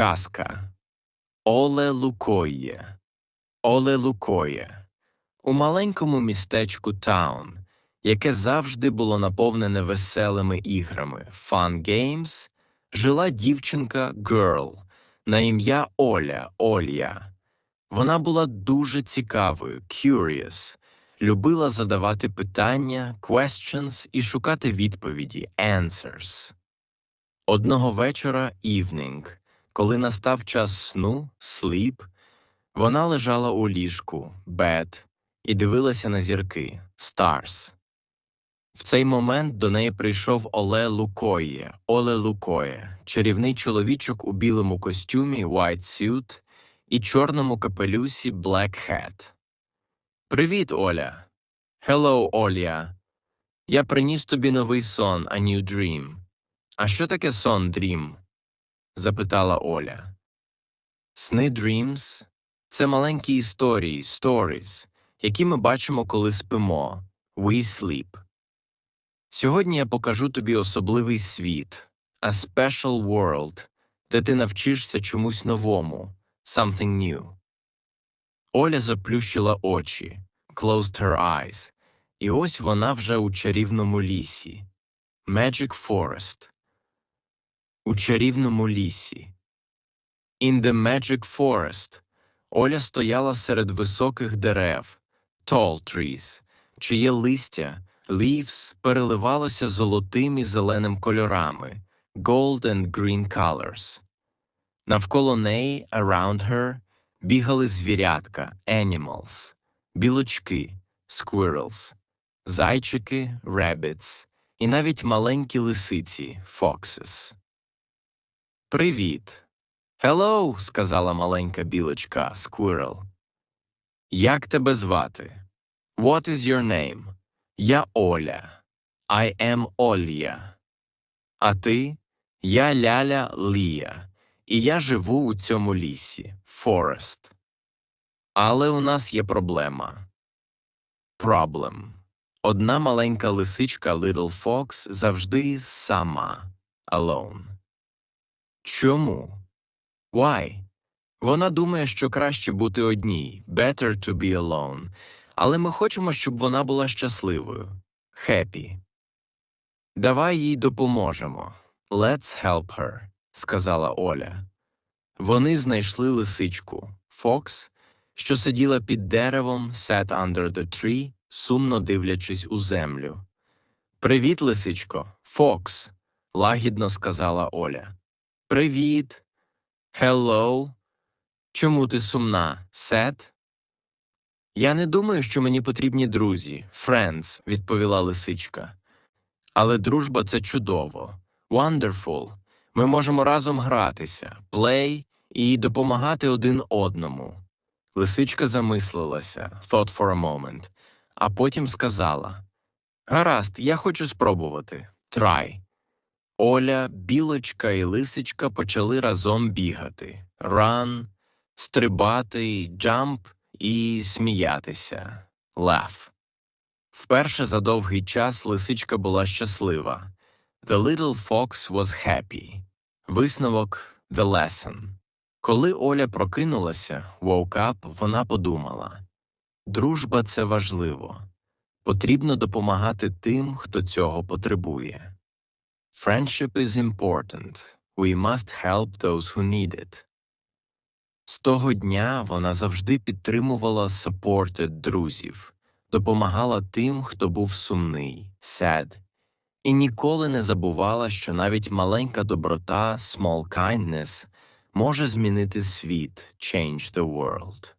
Казка Оле Лукоє. Оле Лукоє. У маленькому містечку Таун, яке завжди було наповнене веселими іграми Fun Games, жила дівчинка Girl на ім'я Оля Олья. Вона була дуже цікавою, curious, любила задавати питання, questions і шукати відповіді, answers. Одного вечора evening, коли настав час сну, sleep, вона лежала у ліжку, bed, і дивилася на зірки, stars. В цей момент до неї прийшов Оле Лукоє, Оле Лукоє, чарівний чоловічок у білому костюмі white suit і чорному капелюсі black hat. Привіт, Оля. Hello, Оля. Я приніс тобі новий сон, a new dream. А що таке сон Dream? Запитала Оля. Сни Dreams – це маленькі історії, stories, які ми бачимо, коли спимо. We sleep. Сьогодні я покажу тобі особливий світ, a special world, де ти навчишся чомусь новому, something new. Оля заплющила очі, closed her eyes, і ось вона вже у чарівному лісі. Magic Forest. У чарівному лісі. In the Magic Forest Оля стояла серед високих дерев, tall trees, чиє листя, leaves, переливалося золотим і зеленим кольорами, gold and green colors. Навколо неї, around her, бігали звірятка, animals, білочки, squirrels, зайчики, rabbits, і навіть маленькі лисиці, foxes. Привіт. Hello, сказала маленька білочка, squirrel. Як тебе звати? What is your name? Я Оля. I am Олья. А ти? Я Ляля Лія, і я живу у цьому лісі, Forest. Але у нас є проблема. Problem. Одна маленька лисичка Little Fox завжди сама, alone. Чому? Why? Вона думає, що краще бути одній, better to be alone, але ми хочемо, щоб вона була щасливою, happy. Давай їй допоможемо. Let's help her, сказала Оля. Вони знайшли лисичку, Фокс, що сиділа під деревом, sat under the tree, сумно дивлячись у землю. Привіт, лисичко, Фокс, лагідно сказала Оля. Привіт. Hello. Чому ти сумна, Сет? Я не думаю, що мені потрібні друзі, friends, відповіла лисичка. Але дружба це чудово. Wonderful. Ми можемо разом гратися, play і допомагати один одному. Лисичка замислилася, thought for a moment, а потім сказала Гаразд, я хочу спробувати. Try. Оля, білочка і лисичка почали разом бігати, run, стрибати, jump і сміятися, laugh. Вперше за довгий час лисичка була щаслива. The little fox was happy. Висновок the lesson. Коли Оля прокинулася, woke up, вона подумала Дружба це важливо. Потрібно допомагати тим, хто цього потребує. Friendship is important. We must help those who need it. З того дня вона завжди підтримувала supported друзів, допомагала тим, хто був сумний, sad, і ніколи не забувала, що навіть маленька доброта, small kindness, може змінити світ, change the world.